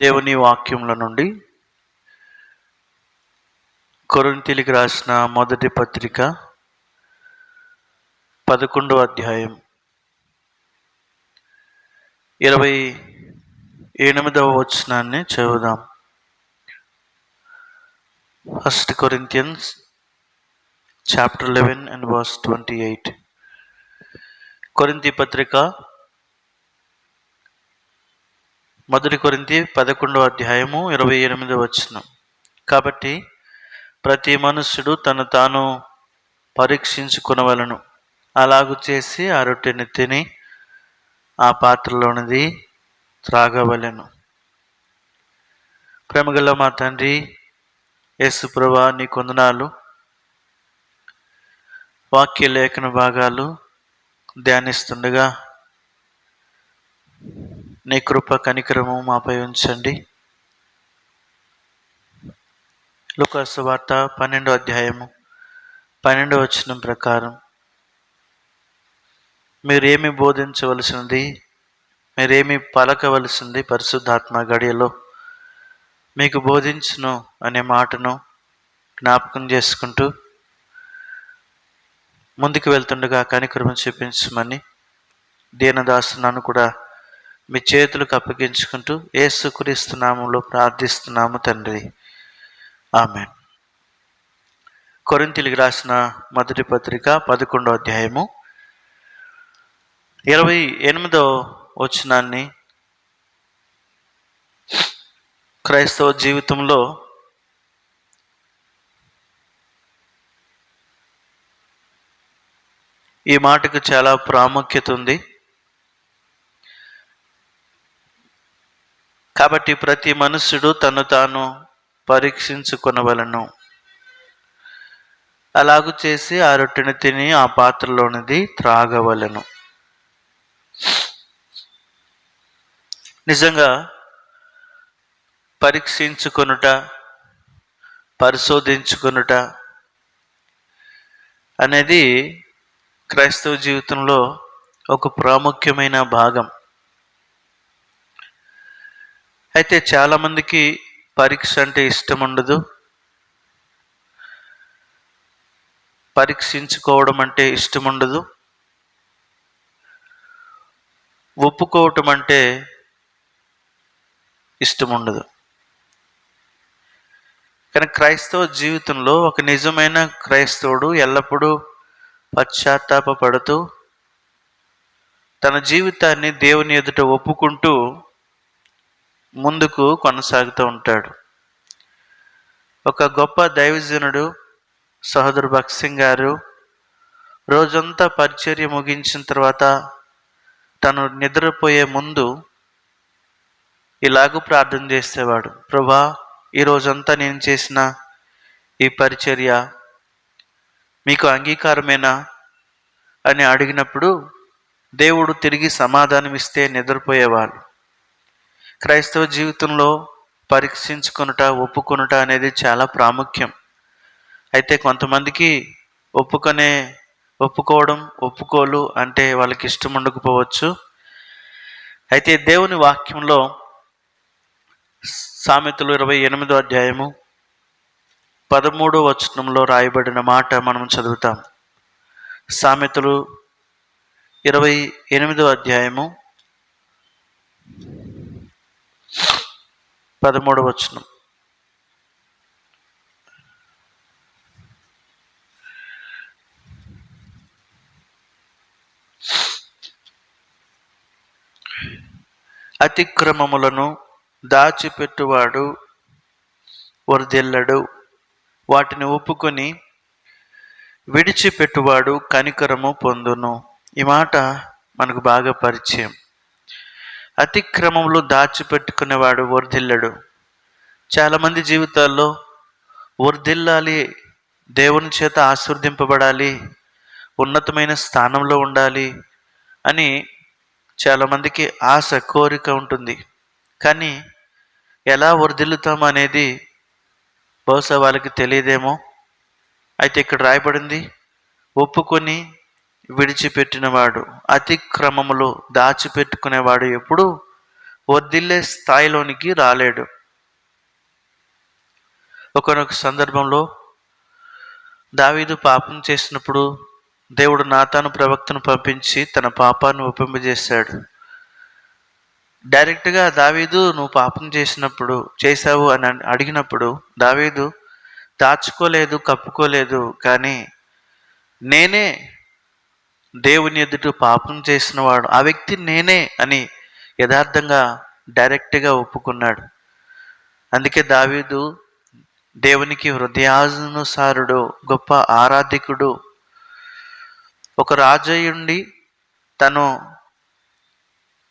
దేవుని వాక్యముల నుండి కొరంతిలికి రాసిన మొదటి పత్రిక పదకొండవ అధ్యాయం ఇరవై ఎనిమిదవ వచనాన్ని చదువుదాం. First Corinthians chapter eleven and verse twenty eight కొరింతి పత్రిక మొదటి కొరింది పదకొండవ అధ్యాయము ఇరవై ఎనిమిది వచ్చిన కాబట్టి ప్రతి మనుష్యుడు తను తాను పరీక్షించుకునవలను. అలాగు చేసి ఆ రొట్టెని తిని ఆ పాత్రలోనిది త్రాగవలెను. ప్రేమగల మా తండ్రి యేసుప్రభా నీ కొందనాలు వాక్య లేఖన భాగాలు ధ్యానిస్తుండగా నీ కృప కనికరము మాపై ఉంచండి. లుకాసు వార్త పన్నెండో అధ్యాయము పన్నెండో వచనం ప్రకారం మీరేమి బోధించవలసినది మీరేమి పలకవలసింది పరిశుద్ధాత్మ గడియలో మీకు బోధించును అనే మాటను జ్ఞాపకం చేసుకుంటూ ముందుకు వెళ్తుండగా కనికరము చూపించమని దీనదాసునాను కూడా మీ చేతులకు అప్పగించుకుంటూ ఏసుక్రీస్తు నామంలో ప్రార్థిస్తున్నాము తండ్రి. ఆమె కొరింతిలికి రాసిన మొదటి పత్రిక పదకొండో అధ్యాయము ఇరవై ఎనిమిదో వచనాన్ని క్రైస్తవ జీవితంలో ఈ మాటకు చాలా ప్రాముఖ్యత ఉంది. కాబట్టి ప్రతి మనుష్యుడు తను తాను పరీక్షించుకొనవలను. అలాగు చేసి ఆ రొట్టెను తిని ఆ పాత్రలోనిది త్రాగవలను. నిజంగా పరీక్షించుకొనుట పరిశోధించుకొనుట అనేది క్రైస్తవ జీవితంలో ఒక ప్రాముఖ్యమైన భాగం. అయితే చాలామందికి పరీక్ష అంటే ఇష్టం ఉండదు. పరీక్షించుకోవడం అంటే ఇష్టం ఉండదు. ఒప్పుకోవటం అంటే ఇష్టం ఉండదు. కానీ క్రైస్తవ జీవితంలో ఒక నిజమైన క్రైస్తవుడు ఎల్లప్పుడూ పశ్చాత్తాపడుతూ తన జీవితాన్ని దేవుని ఎదుట ఒప్పుకుంటూ ముందుకు కొనసాగుతూ ఉంటాడు. ఒక గొప్ప దైవజనుడు సహోదరు భక్త్ సింగ్ గారు రోజంతా పరిచర్య ముగించిన తర్వాత తను నిద్రపోయే ముందు ఇలాగూ ప్రార్థన చేసేవాడు. ప్రభా ఈ రోజంతా నేను చేసిన ఈ పరిచర్య మీకు అంగీకారమేనా? అని అడిగినప్పుడు దేవుడు తిరిగి సమాధానం ఇస్తే నిద్రపోయేవాళ్ళు. క్రైస్తవ జీవితంలో పరీక్షించుకొనుట ఒప్పుకొనుట అనేది చాలా ప్రాముఖ్యం. అయితే కొంతమందికి ఒప్పుకొనే ఒప్పుకోవడం ఒప్పుకోలు అంటే వాళ్ళకి ఇష్టం ఉండకపోవచ్చు. అయితే దేవుని వాక్యంలో సామెతలు ఇరవై ఎనిమిదో అధ్యాయము పదమూడో వచనంలో రాయబడిన మాట మనం చదువుతాం. సామెతలు ఇరవై ఎనిమిదో అధ్యాయము పదమూడు వచనం. అతిక్రమములను దాచిపెట్టువాడు వరదెల్లడు. వాటిని ఒప్పుకొని విడిచిపెట్టువాడు కనికరము పొందును. ఈ మాట మనకు బాగా పరిచయం. అతిక్రమంలో దాచిపెట్టుకునేవాడు వర్ధిల్లడు. చాలామంది జీవితాల్లో వర్ధిల్లాలి దేవుని చేత ఆశీర్దింపబడాలి ఉన్నతమైన స్థానంలో ఉండాలి అని చాలామందికి ఆశ కోరిక ఉంటుంది. కానీ ఎలా వర్ధిల్లుతాం అనేది బహుశా వాళ్ళకి తెలియదేమో. అయితే ఇక్కడ రాయబడింది ఒప్పుకొని విడిచిపెట్టినవాడు అతిక్రమములో దాచిపెట్టుకునేవాడు ఎప్పుడు వర్దిల్లే స్థాయిలోనికి రాలేడు. ఒకనొక సందర్భంలో దావీదు పాపం చేసినప్పుడు దేవుడు నాతాను ప్రవక్తను పంపించి తన పాపాన్ని ఒప్పింపజేశాడు. డైరెక్ట్గా దావీదు నువ్వు పాపం చేసినప్పుడు చేశావు అని అడిగినప్పుడు దావీదు దాచుకోలేదు కప్పుకోలేదు కానీ నేనే దేవుని ఎదుట పాపం చేసినవాడు ఆ వ్యక్తి నేనే అని యథార్థంగా డైరెక్ట్గా ఒప్పుకున్నాడు. అందుకే దావీదు దేవునికి హృదయానుసారుడు గొప్ప ఆరాధికుడు. ఒక రాజయుండి తను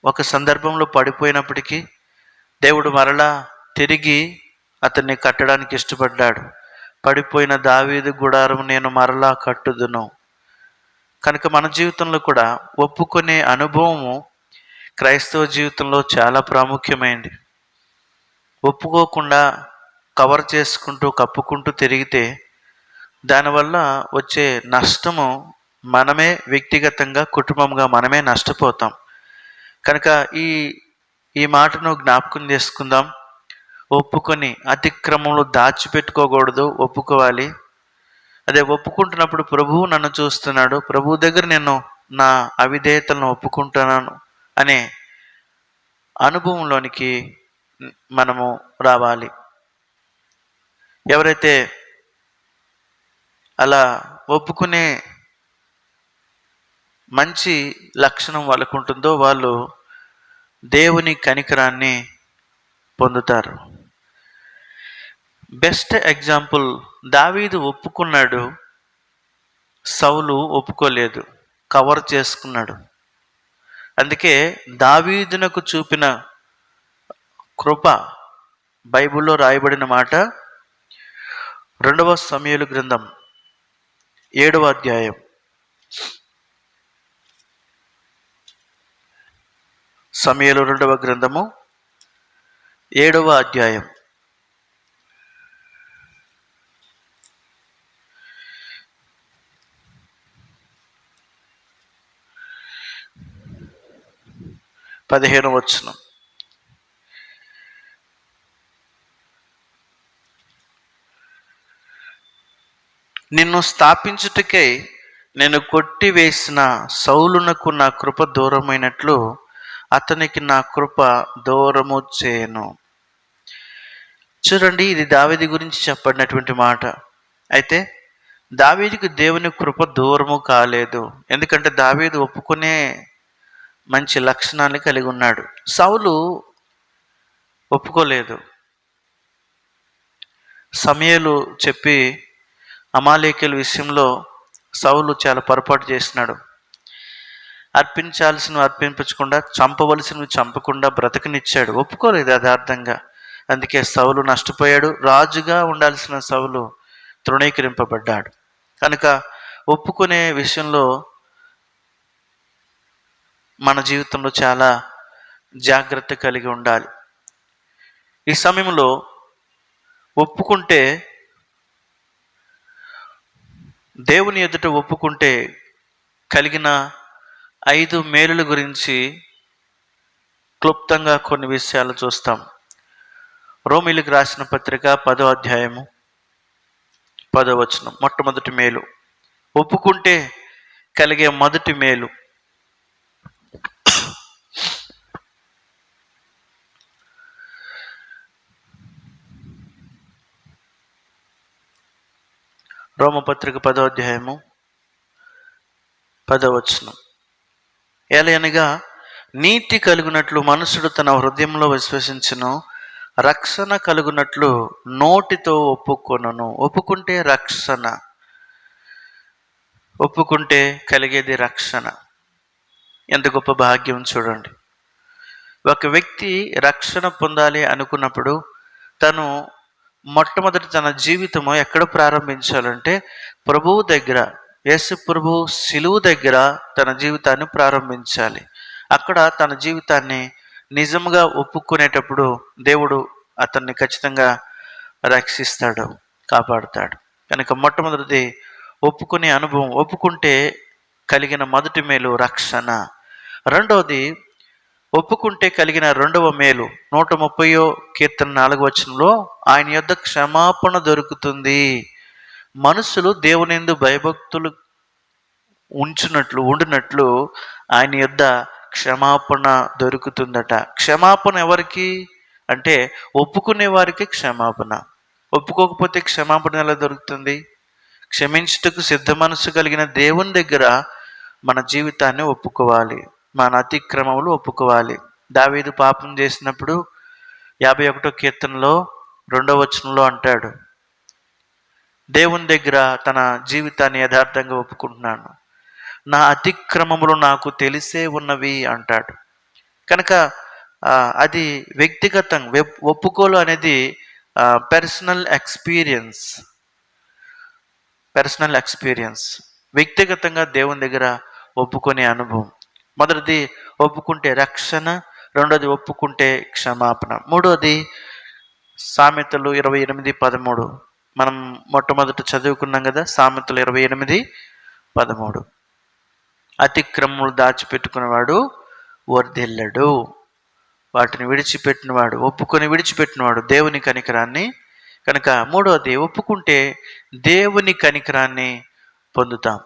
ఒక సందర్భంలో పడిపోయినప్పటికీ దేవుడు మరలా తిరిగి అతన్ని కట్టడానికి ఇష్టపడ్డాడు. పడిపోయిన దావీదు గుడారం నేను మరలా కట్టుదును. కనుక మన జీవితంలో కూడా ఒప్పుకునే అనుభవము క్రైస్తవ జీవితంలో చాలా ప్రాముఖ్యమైనది. ఒప్పుకోకుండా కవర్ చేసుకుంటూ కప్పుకుంటూ తిరిగితే దానివల్ల వచ్చే నష్టము మనమే వ్యక్తిగతంగా కుటుంబంగా మనమే నష్టపోతాం. కనుక ఈ ఈ మాటను జ్ఞాపకం చేసుకుందాం. ఒప్పుకొని అతిక్రమంలో దాచిపెట్టుకోకూడదు. ఒప్పుకోవాలి. అదే ఒప్పుకుంటున్నప్పుడు ప్రభువు నన్ను చూస్తున్నాడు. ప్రభువు దగ్గర నేను నా అవిధేయతలను ఒప్పుకుంటున్నాను అనే అనుభవంలోనికి మనము రావాలి. ఎవరైతే అలా ఒప్పుకునే మంచి లక్షణం వాళ్ళకు ఉంటుందో వాళ్ళు దేవుని కనికరాన్ని పొందుతారు. బెస్ట్ ఎగ్జాంపుల్ దావీదు ఒప్పుకున్నాడు సౌలు ఒప్పుకోలేదు కవర్ చేసుకున్నాడు. అందుకే దావీదునకు చూపిన కృప బైబిల్లో రాయబడిన మాట రెండవ సమయలు గ్రంథం ఏడవ అధ్యాయం. సమయలు రెండవ గ్రంథము ఏడవ అధ్యాయం. పదిహేను వచ్చును నిన్ను స్థాపించుటకై నేను కొట్టివేసిన సౌలునకు నా కృప దూరమైనట్లు అతనికి నా కృప దూరము చేయను చూడండి ఇది దావేది గురించి చెప్పబడినటువంటి మాట. అయితే దావేదికి దేవుని కృప దూరము కాలేదు. ఎందుకంటే దావేది ఒప్పుకునే మంచి లక్షణాన్ని కలిగి ఉన్నాడు. సౌలు ఒప్పుకోలేదు. సమయలు చెప్పి అమాలేకుల విషయంలో సౌలు చాలా పొరపాటు చేసినాడు. అర్పించాల్సినవి అర్పించకుండా చంపవలసినవి చంపకుండా బ్రతకనిచ్చాడు. ఒప్పుకోలేదు యథార్థంగా అందుకే సౌలు నష్టపోయాడు. రాజుగా ఉండాల్సిన సౌలు తృణీకరింపబడ్డాడు. కనుక ఒప్పుకునే విషయంలో మన జీవితంలో చాలా జాగ్రత్త కలిగి ఉండాలి. ఈ సమయంలో ఒప్పుకుంటే దేవుని ఎదుట ఒప్పుకుంటే కలిగిన ఐదు మేలుల గురించి క్లుప్తంగా కొన్ని విషయాలు చూస్తాం. రోమిలికి రాసిన పత్రిక పదో అధ్యాయము పదో వచనం మొట్టమొదటి మేలు. ఒప్పుకుంటే కలిగే మొదటి మేలు. రోమపత్రిక పదో అధ్యాయము పదవచనం ఏలయనగా నీతి కలుగునట్లు మనుషుడు తన హృదయంలో విశ్వసించను రక్షణ కలుగునట్లు నోటితో ఒప్పుకొనను. ఒప్పుకుంటే రక్షణ. ఒప్పుకుంటే కలిగేది రక్షణ. ఎంత గొప్ప భాగ్యం చూడండి. ఒక వ్యక్తి రక్షణ పొందాలి అనుకున్నప్పుడు తను మొట్టమొదటి తన జీవితము ఎక్కడ ప్రారంభించాలంటే ప్రభువు దగ్గర యేసు ప్రభు శిలువు దగ్గర తన జీవితాన్ని ప్రారంభించాలి. అక్కడ తన జీవితాన్ని నిజంగా ఒప్పుకునేటప్పుడు దేవుడు అతన్ని ఖచ్చితంగా రక్షిస్తాడు కాపాడుతాడు. కనుక మొట్టమొదటిది ఒప్పుకునే అనుభవం ఒప్పుకుంటే కలిగిన మొదటి మేలు రక్షణ. రెండవది ఒప్పుకుంటే కలిగిన రెండవ మేలు నూట ముప్పయో కీర్తన నాలుగు వచనంలో ఆయన యొద్ద క్షమాపణ దొరుకుతుంది. మనుషులు దేవునిందు భయభక్తులు ఉంచినట్లు ఉండినట్లు ఆయన యొద్ద క్షమాపణ దొరుకుతుందట. క్షమాపణ ఎవరికి? అంటే ఒప్పుకునే వారికి క్షమాపణ. ఒప్పుకోకపోతే క్షమాపణ ఎలా దొరుకుతుంది? క్షమించుటకు సిద్ధ మనసు కలిగిన దేవుని దగ్గర మన జీవితాన్ని ఒప్పుకోవాలి. మన అతిక్రమములు ఒప్పుకోవాలి. దావీదు పాపం చేసినప్పుడు యాభై ఒకటో కీర్తనలో రెండవ వచనంలో అంటాడు దేవుని దగ్గర తన జీవితాన్ని యథార్థంగా ఒప్పుకుంటున్నాను. నా అతిక్రమములు నాకు తెలిసే ఉన్నవి అంటాడు. కనుక అది వ్యక్తిగతం వెప్- ఒప్పుకోలు అనేది పర్సనల్ ఎక్స్పీరియన్స్ పర్సనల్ ఎక్స్పీరియన్స్ వ్యక్తిగతంగా దేవుని దగ్గర ఒప్పుకునే అనుభవం. మొదటిది ఒప్పుకుంటే రక్షణ రెండోది ఒప్పుకుంటే క్షమాపణ. మూడోది సామెతలు ఇరవై ఎనిమిది పదమూడు. మనం మొట్టమొదట చదువుకున్నాం కదా సామెతలు ఇరవై ఎనిమిది పదమూడు. అతిక్రమములు దాచిపెట్టుకున్నవాడు వర్ధిల్లడు వాటిని విడిచిపెట్టినవాడు ఒప్పుకొని విడిచిపెట్టినవాడు దేవుని కనికరాన్ని కనుక మూడవది ఒప్పుకుంటే దేవుని కనికరాన్ని పొందుతాం.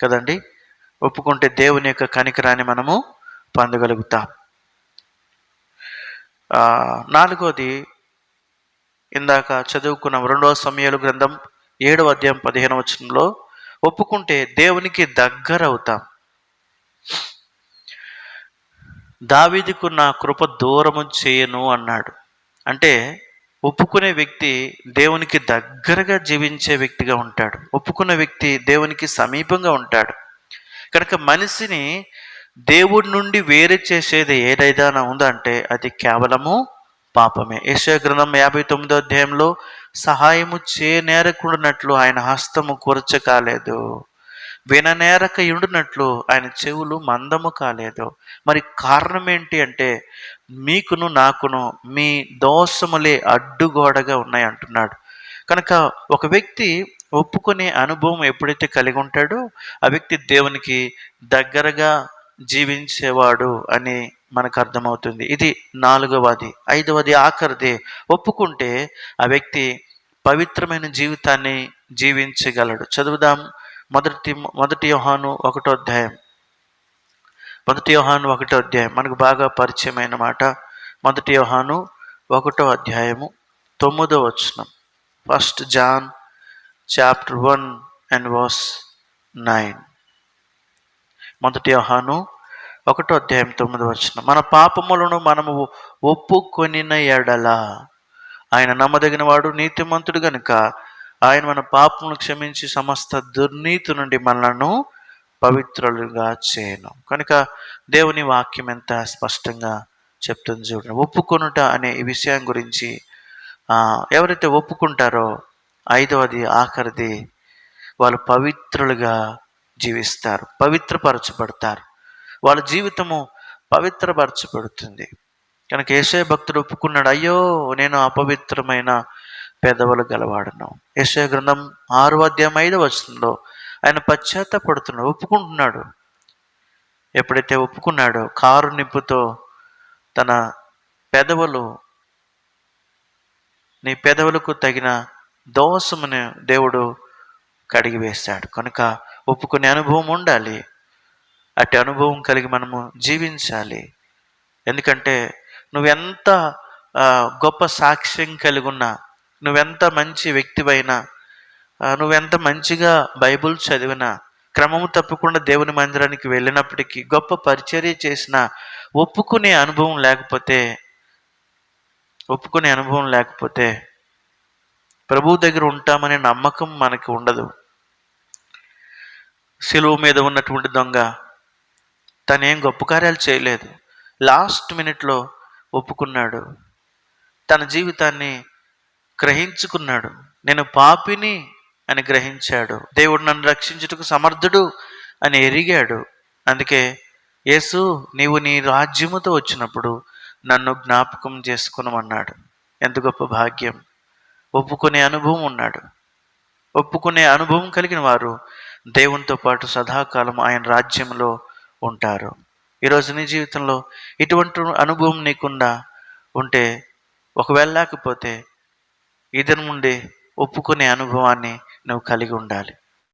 కదండి? ఒప్పుకుంటే దేవుని యొక్క కనికరాన్ని మనము పొందగలుగుతాం. నాలుగోది ఇందాక చదువుకున్న రెండవ సమయాలు గ్రంథం ఏడవ అధ్యాయం పదిహేను వచనంలో ఒప్పుకుంటే దేవునికి దగ్గర అవుతాం దావీదికు నా కృప దూరము చేయను అన్నాడు. అంటే ఒప్పుకునే వ్యక్తి దేవునికి దగ్గరగా జీవించే వ్యక్తిగా ఉంటాడు. ఒప్పుకున్న వ్యక్తి దేవునికి సమీపంగా ఉంటాడు. కనుక మనిషిని దేవుడి నుండి వేరు చేసేది ఏదైనా ఉందంటే అది కేవలము పాపమే. యశో గ్రంథం యాభై తొమ్మిదో అధ్యాయంలో సహాయము చేయనేరకుండానట్లు ఆయన హస్తము కూర్చ కాలేదు. విననేరక ఉండినట్లు ఆయన చెవులు మందము కాలేదు. మరి కారణం ఏంటి అంటే మీకును నాకును మీ దోషములే అడ్డుగోడగా ఉన్నాయి అంటున్నాడు కనుక ఒక వ్యక్తి ఒప్పుకునే అనుభవం ఎప్పుడైతే కలిగి ఉంటాడో ఆ వ్యక్తి దేవునికి దగ్గరగా జీవించేవాడు అని మనకు అర్థమవుతుంది. ఇది నాలుగవది. ఐదవది ఆఖరిది ఒప్పుకుంటే ఆ వ్యక్తి పవిత్రమైన జీవితాన్ని జీవించగలడు. చదువుదాం మొదటి మొదటి యోహాను ఒకటో అధ్యాయం. మొదటి యోహాను ఒకటో అధ్యాయం. మనకు బాగా పరిచయమైన మాట. మొదటి యోహాను ఒకటో అధ్యాయము తొమ్మిదో వచనం. First John chapter one and verse nine మొదటి యోహాను ఒకటో అధ్యాయం తొమ్మిది వచ్చిన మన పాపములను మనము ఒప్పుకొనిన ఎడల ఆయన నమ్మదగిన వాడు నీతిమంతుడు గనుక ఆయన మన పాపమును క్షమించి సమస్త దుర్నీతి నుండి మనలను పవిత్రులుగా చేయను కనుక దేవుని వాక్యం ఎంత స్పష్టంగా చెప్తుంది చూడండి. ఒప్పుకొనుట అనే ఈ విషయం గురించి ఎవరైతే ఒప్పుకుంటారో ఐదవది ఆఖరిది వాళ్ళు పవిత్రులుగా జీవిస్తారు పవిత్రపరచబడతారు. వాళ్ళ జీవితము పవిత్రపరచబడుతుంది. కనుక ఏసే భక్తుడు ఒప్పుకున్నాడు అయ్యో నేను అపవిత్రమైన పెదవులు గలవాడను. ఏసే గ్రంథం ఆరు అధ్యాయం ఐదవ వచనంలో ఆయన పశ్చాత్తపడుతున్నాడు ఒప్పుకుంటున్నాడు. ఎప్పుడైతే ఒప్పుకున్నాడో కారు నిప్పుతో తన పెదవులు నీ పెదవులకు తగిన దోషమును దేవుడు కడిగి వేశాడు కనుక ఒప్పుకునే అనుభవం ఉండాలి. అట్టి అనుభవం కలిగి మనము జీవించాలి. ఎందుకంటే నువ్వెంత గొప్ప సాక్ష్యం కలిగి ఉన్నా నువ్వెంత మంచి వ్యక్తివైనా నువ్వెంత మంచిగా బైబుల్ చదివినా క్రమము తప్పకుండా దేవుని మందిరానికి వెళ్ళినప్పటికీ గొప్ప పరిచర్య చేసిన ఒప్పుకునే అనుభవం లేకపోతే ఒప్పుకునే అనుభవం లేకపోతే ప్రభువు దగ్గర ఉంటామనే నమ్మకం మనకి ఉండదు. సిలువ మీద ఉన్నటువంటి దొంగ తనేం గొప్ప కార్యాలు చేయలేదు. లాస్ట్ మినిట్లో ఒప్పుకున్నాడు. తన జీవితాన్ని గ్రహించుకున్నాడు. నేను పాపిని అని గ్రహించాడు. దేవుడు నన్ను రక్షించుటకు సమర్థుడు అని ఎరిగాడు. అందుకే యేసు నీవు నీ రాజ్యముతో వచ్చినప్పుడు నన్ను జ్ఞాపకం చేసుకునమన్నాడు. ఎంత గొప్ప భాగ్యం. ఒప్పుకునే అనుభవం ఉన్నాడు. ఒప్పుకునే అనుభవం కలిగిన వారు దేవునితో పాటు సదాకాలం ఆయన రాజ్యంలో ఉంటారు. ఈరోజు నీ జీవితంలో ఇటువంటి అనుభవం నీకుండా ఉంటే ఒకవేళ లేకపోతే ఈ నుండి ఒప్పుకునే అనుభవాన్ని నువ్వు కలిగి ఉండాలి.